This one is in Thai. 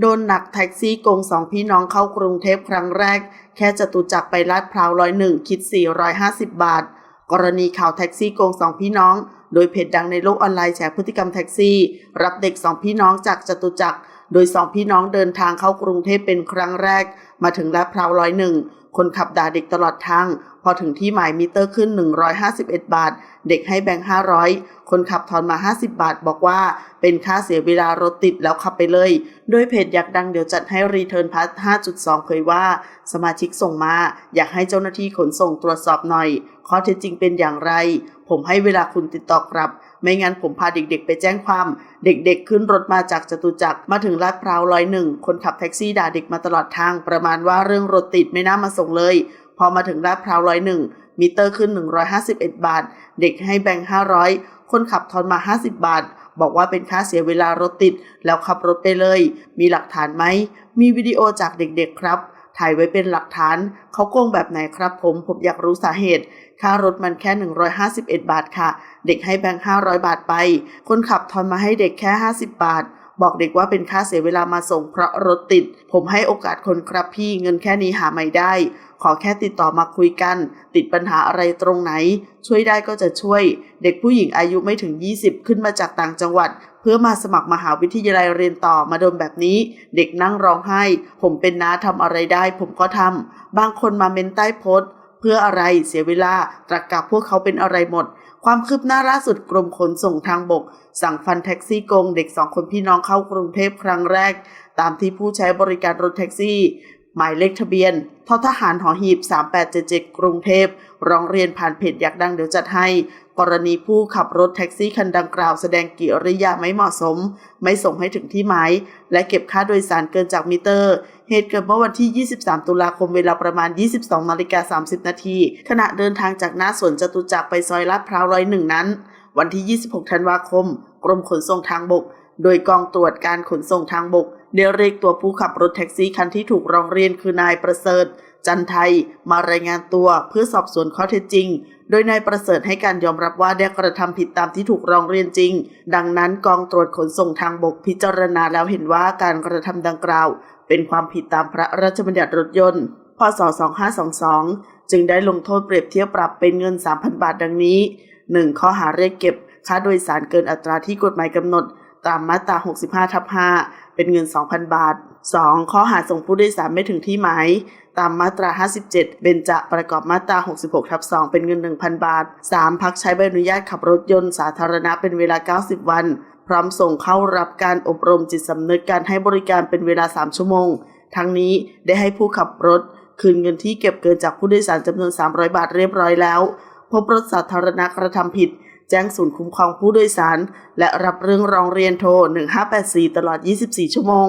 โดนหนักแท็กซี่โกงสองพี่น้องเข้ากรุงเทพครั้งแรก แค่จตุจักรไปลาดพร้าวร้อยหนึ่งคิด 450 บาท กรณีข่าวแท็กซี่โกงสองพี่น้อง โดยเพจดังในโลกออนไลน์แฉพฤติกรรมแท็กซี่ รับเด็กสองพี่น้องจากจตุจักร โดยสองพี่น้องเดินทางเข้ากรุงเทพเป็นครั้งแรก มาถึงลาดพร้าวร้อยหนึ่งคนขับด่าเด็กตลอดทาง พอถึงที่หมายมิเตอร์ขึ้น 151 บาท เด็กให้แบงค์500 คนขับทอนมา 50 บาท บอกว่าเป็นค่าเสียเวลารถติดแล้วขับไปเลย โดยเพจอยากดังเดี๋ยวจัดให้รีเทิร์นพาส5.2 เผยว่า สมาชิกส่งมา อยากให้เจ้าหน้าที่ขนส่งตรวจสอบหน่อย ข้อเท็จจริงเป็นอย่างไร ผมให้เวลาคุณติดต่อกลับ ไม่งั้นผมพาเด็กๆ ไปแจ้งความ เด็กๆ ขึ้นรถมาจากจตุจักรมาถึงลาดพร้าวร้อยหนึ่งคนขับแท็กซี่ด่าเด็กมาตลอดทางประมาณว่าเรื่องรถติดไม่น่ามาส่งเลย พอมาถึงลาดพร้าวร้อยหนึ่งมิเตอร์ขึ้น 151 บาท เด็กให้แบงค์500 คนขับทอนมา 50 บาท บอกว่าเป็นค่าเสียเวลารถติด แล้วขับรถไปเลย มีหลักฐานไหม มีวิดีโอจากเด็กๆครับ ถ่ายไว้เป็นหลักฐาน เขาโกงแบบไหนครับผม ผมอยากรู้สาเหตุ ค่ารถมันแค่ 151 บาทค่ะ เด็กให้แบงค์500 บาทไป คนขับทอนมาให้เด็กแค่ 50 บาท บอกเด็กว่าเป็นค่าเสียเวลามาส่งเพราะรถติด ผมให้โอกาสคนครับพี่เงินแค่นี้หาไม่ได้ ขอแค่ติดต่อมาคุยกัน ติดปัญหาอะไรตรงไหน ช่วยได้ก็จะช่วย เด็กผู้หญิงอายุไม่ถึง 20 ขึ้นมาจากต่างจังหวัด เพื่อมาสมัครมหาวิทยาลัยเรียนต่อมาโดนแบบนี้ เด็กนั่งร้องไห้ ผมเป็นน้าทำอะไรได้ ผมก็ทำบางคนมาเม้นใต้โพสต์ เพื่ออะไรเสียเวลาตรักกับพวกเขาเป็นอะไรหมด ความคืบหน้าล่าสุดกรมขนส่งทางบก สั่งฟันแท็กซี่โกงเด็กสองคนพี่น้องเข้ากรุงเทพครั้งแรก ตามที่ผู้ใช้บริการรถแท็กซี่ หมายเลขทะเบียนททหารหอหีบ 3877 กรุงเทพร้องเรียนผ่านเพจอยากดังเดี๋ยวจัดให้ กรณีผู้ขับรถแท็กซี่คันดังกล่าวแสดงกิริยาไม่เหมาะสม ไม่ส่งให้ถึงที่หมาย และเก็บค่าโดยสารเกินจากมิเตอร์ เหตุเกิดเมื่อวันที่ 23 ตุลาคมเวลาประมาณ 22นาฬิกา30 นาทีขณะเดินทางจากหน้าสวนจตุจักรไปซอยลาดพร้าวร้อยหนึ่งนั้น วันที่ 26 ธันวาคม กรมขนส่งทางบก โดยกองตรวจการขนส่งทางบกได้เรียกตัวผู้ขับรถแท็กซี่คันที่ถูกร้องเรียนคือนายประเสริฐ จันไทยมารายงานตัวเพื่อสอบสวนข้อเท็จจริง โดยนายประเสริฐให้การยอมรับว่าได้กระทำผิดตามที่ถูกร้องเรียนจริง ดังนั้นกองตรวจขนส่งทางบกพิจารณาแล้วเห็นว่าการกระทำดังกล่าว เป็นความผิดตามพระราชบัญญัติรถยนต์พศ 2522 จึงได้ลงโทษเปรียบเทียบปรับเป็นเงิน 3,000 บาทดังนี้ 1. ข้อหาเรียกเก็บ ค่าโดยสารเกินอัตราที่กฎหมายกำหนด ตามมาตรา 65ทับ5เป็นเงิน 2,000 บาท 2. ข้อหาส่งผู้โดยสารไม่ถึงที่หมายตามมาตรา 57 เบญจะประกอบมาตรา 66 ทับ 2 เป็นเงิน 1,000 บาท 3. พักใช้ใบอนุญาตขับรถยนต์สาธารณะเป็นเวลา 90 วัน พร้อมส่งเข้ารับการอบรมจิตสำนึกการให้บริการเป็นเวลา 3 ชั่วโมง ทั้งนี้ได้ให้ผู้ขับรถ คืนเงินที่เก็บเกินจากผู้โดยสารจำนวน 300 บาทเรียบร้อยแล้ว พบรถสาธารณะกระทำผิด แจ้งศูนย์คุ้มครองผู้โดยสาร และรับเรื่องร้องเรียนโทร 1584 ตลอด 24 ชั่วโมง